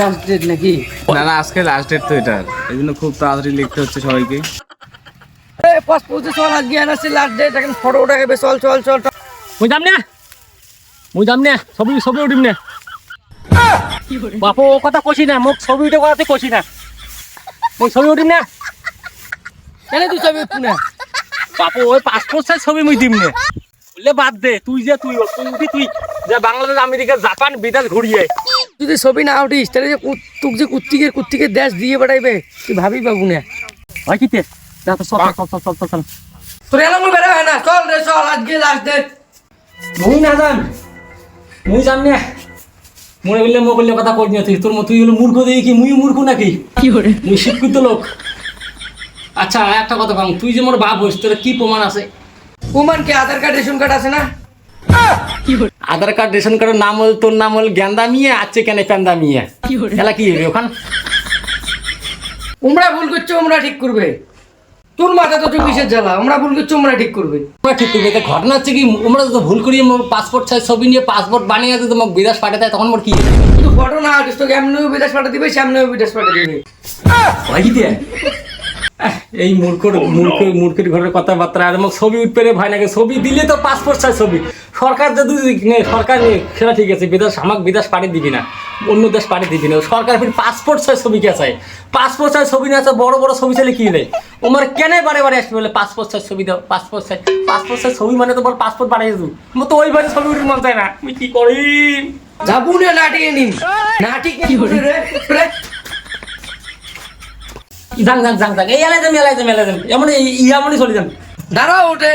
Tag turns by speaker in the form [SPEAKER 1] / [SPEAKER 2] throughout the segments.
[SPEAKER 1] Last date নাকি?
[SPEAKER 2] না না আজকে লাস্ট ডেট তো এটার। এই জন্য খুব তাড়াতাড়ি লিখতে হচ্ছে সবাইকে।
[SPEAKER 1] চল আজকে লাস্ট লাস্ট ডেট এখন ফটো উঠে গেবে চল চল চল।
[SPEAKER 3] মুই যাম না। মুই যাম না ছবি ছবি উঠিম না। বাপু ও কথা না মোক ছবি উঠে কথাতে না। মুই ছবি উঠিম না।
[SPEAKER 1] কেন তুই ছবি উঠবি না?
[SPEAKER 3] বাপু ওই পাসপোর্ট সাইজ ছবি মুই দিম না। বললে বাদ দে তুই যে তুই তুই উঠি তুই। যে বাংলাদেশ আমেরিকা জাপান বিদেশ ঘুরিয়ে
[SPEAKER 1] যদি ছবি না উঠিস তাহলে যে তুক যে কুত্তিকের কুত্তিকের দেশ দিয়ে বেড়াইবে তুই ভাবি পাবো না
[SPEAKER 3] হয় কি তে? চল চল চল চল চল চল।
[SPEAKER 1] তোর এলাম বেড়া হয় না? চল রে চল আজকে লাস্ট ডেট
[SPEAKER 3] মুই না যাম। মুই যাম না। মনে বললে মো বললে কথা কই না তুই। তোর মতো তুই হলো মূর্খ দেখি কি? মুই মূর্খ নাকি?
[SPEAKER 1] কি করে?
[SPEAKER 3] মুই শিক্ষিত লোক। আচ্ছা একটা কথা কম। তুই যে মোর বাপ হইস তোর কি প্রমাণ আছে?
[SPEAKER 1] কুমান কি? আধার কার্ড রেশন কার্ড আছে না?
[SPEAKER 3] আধার কার্ড রেশন কার্ডের নাম হল তোর নাম হল গ্যান্দা মিয়া আছে কেন প্যান্দা মিয়া? এলা কি হবে ওখান?
[SPEAKER 1] উমরা ভুল করছ উমরা ঠিক করবে। তোর মাথা তো চব্বিশের জ্বালা আমরা ভুল করছ উমরা ঠিক করবে।
[SPEAKER 3] তোমরা ঠিক করবে তা ঘটনা হচ্ছে কি তোমরা তো ভুল করিয়ে মোর পাসপোর্ট সাইজ ছবি নিয়ে পাসপোর্ট বানিয়ে যদি তোমাকে বিদেশ পাঠাতে তখন মোর কি হবে?
[SPEAKER 1] তুই ফটো না উঠিস তোকে এমনিও বিদেশ পাঠা দিবে সামনেও বিদেশ পাঠাতে দিবে।
[SPEAKER 3] দিয়ে? আহ, এই মূর্খর মূর্খ মূর্খের ঘরের কথাবার্তা আর মোক ছবি উঠবে ভয় নাকি ছবি দিলে তো পাসপোর্ট সাইজ ছবি। সরকার যদি নে সরকার নে সেটা ঠিক আছে বিদেশ আমাকে বিদেশ পাঠিয়ে দিবি না। অন্য দেশ পাঠিয়ে দিবি না। সরকার ফির পাসপোর্ট সাইজ ছবি কে চাই? পাসপোর্ট সাইজ ছবি না আছে বড় বড় ছবি চাইলে কি নেই তোমার কেন বারে বারে আসবে বলে পাসপোর্ট চাই ছবি দাও পাসপোর্ট চাই পাসপোর্ট চাই ছবি মানে তো বল পাসপোর্ট বানিয়ে দেবো। মো তো ওইভাবে ছবি উঠে মন চায় না। আমি কি করি?
[SPEAKER 1] যাব না নাটিকে নিন। নাটিক কি করে রে?
[SPEAKER 3] যান যান যান যান এই এলাই যাম এলাই যাম এলাই যাম। এমন চলে যান
[SPEAKER 1] ওঠে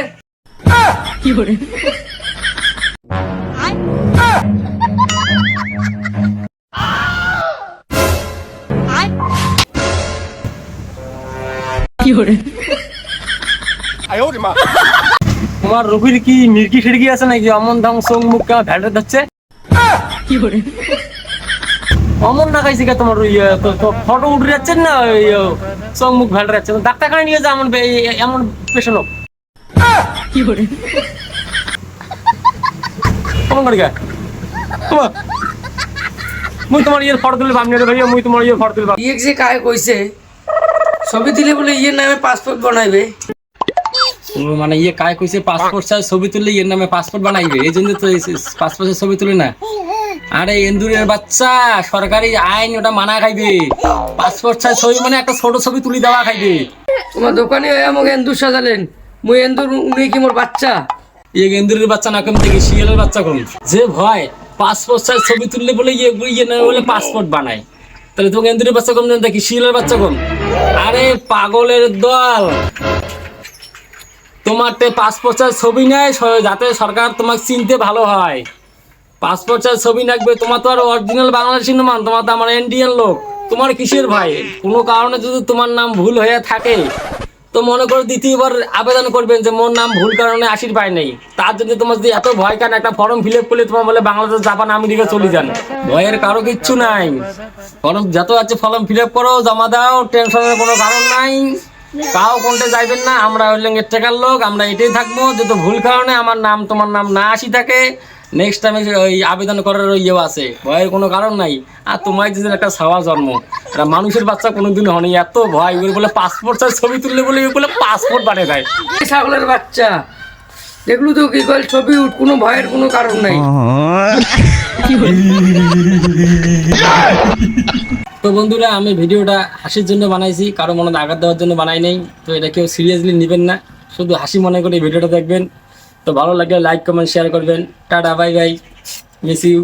[SPEAKER 3] তোমার রুবির কি মির্কি ফিরকি আছে নাকি? অমন ধাম সং মুখ ভ্যালরে যাচ্ছে অমন না খাইছি কে তোমার ইয়ে ফটো উঠে যাচ্ছেন না ইয়ে সং মুখ ভ্যালরে যাচ্ছে। ডাক্তার খানে নিয়ে যা এমন বে- এই- এমন পেশেন্ট হোক। কেমন করি? গা মুই তোমার ইয়ের ফটো তুলে বামনি রে ভাইয়া মুই তোমার ইয়ে ফটো তুলে
[SPEAKER 1] ইয়ে যে কায় কইছে ছবি দিলে বলে ইয়ের নামে পাসপোর্ট বানাইবে।
[SPEAKER 3] মানে ইয়ে কায় কইছে পাসপোর্ট সাইজ ছবি তুললে এর নামে পাসপোর্ট বানাইবে। এই জন্য তো পাসপোর্ট ছবি তুলে না। আরে এন্দুরের বাচ্চা সরকারি আইন ওটা মানা খাইবে। পাসপোর্ট সাইজ ছবি মানে একটা ছোট ছবি তুলি দেওয়া খাইবে।
[SPEAKER 1] তোমার দোকানে আমাকে এন্দুর সাজালেন। মুই এন্দুর উনি কি মোর বাচ্চা?
[SPEAKER 3] ইয়ে এন্দুরের বাচ্চা না কম থেকে শিয়ালের বাচ্চা কম যে ভয় পাসপোর্ট সাইজ ছবি তুললে বলে ইয়ে ইয়ে না বলে পাসপোর্ট বানায়। তাহলে তোমাকে এন্দুরের বাচ্চা কম না দেখি শিয়ালের বাচ্চা কম আরে পাগলের দল। তোমার তে পাসপোর্ট সাইজ ছবি নেয় যাতে সরকার তোমাকে চিনতে ভালো হয়। পাসপোর্ট সাইজ ছবি রাখবে তোমার তো আর অরিজিনাল বাংলাদেশি নমান তোমার তো আমার ইন্ডিয়ান লোক। তোমার কিসের ভাই? কোনো কারণে যদি তোমার নাম ভুল হয়ে থাকে, তো মনে করো দ্বিতীয়বার আবেদন করবেন যে মোর নাম ভুল কারণে আশির পায় নেই। তার জন্য তোমার যদি এত ভয় কেন একটা ফর্ম ফিল আপ করলে তোমার বলে বাংলাদেশ, জাপান, আমেরিকা চলে যান। ভয়ের কারও কিচ্ছু নাই। ফর্ম যত আছে ফর্ম ফিল আপ করো, জমা দাও টেনশনের কোনো কারণ নাই। কাও কোনটা যাইবেন না, আমরা হইলেন এর টাকার লোক, আমরা এটাই থাকব। যদি ভুল কারণে আমার নাম, তোমার নাম না আসি থাকে নেক্সট টাইমে ওই আবেদন করার ওই ইয়েও আছে। ভয়ের কোনো কারণ নাই। আর তোমার যদি একটা ছাওয়া জন্ম এটা মানুষের বাচ্চা কোনোদিন হয়নি এত ভয়। ওগুলো বলে পাসপোর্ট সাইজ ছবি তুললে বলে বলে পাসপোর্ট বানিয়ে দেয়।
[SPEAKER 1] ছাগলের বাচ্চা দেখলু তো কি কল ছবি উঠ কোনো ভয়ের কোনো কারণ নাই।
[SPEAKER 3] তো বন্ধুরা আমি ভিডিওটা হাসির জন্য বানাইছি কারও মনে আঘাত দেওয়ার জন্য বানাই নাই। তো এটা কেউ সিরিয়াসলি নেবেন না। শুধু হাসি মনে করে ভিডিওটা দেখবেন। তো ভালো লাগলে লাইক কমেন্ট শেয়ার করবেন। Tata bye bye miss you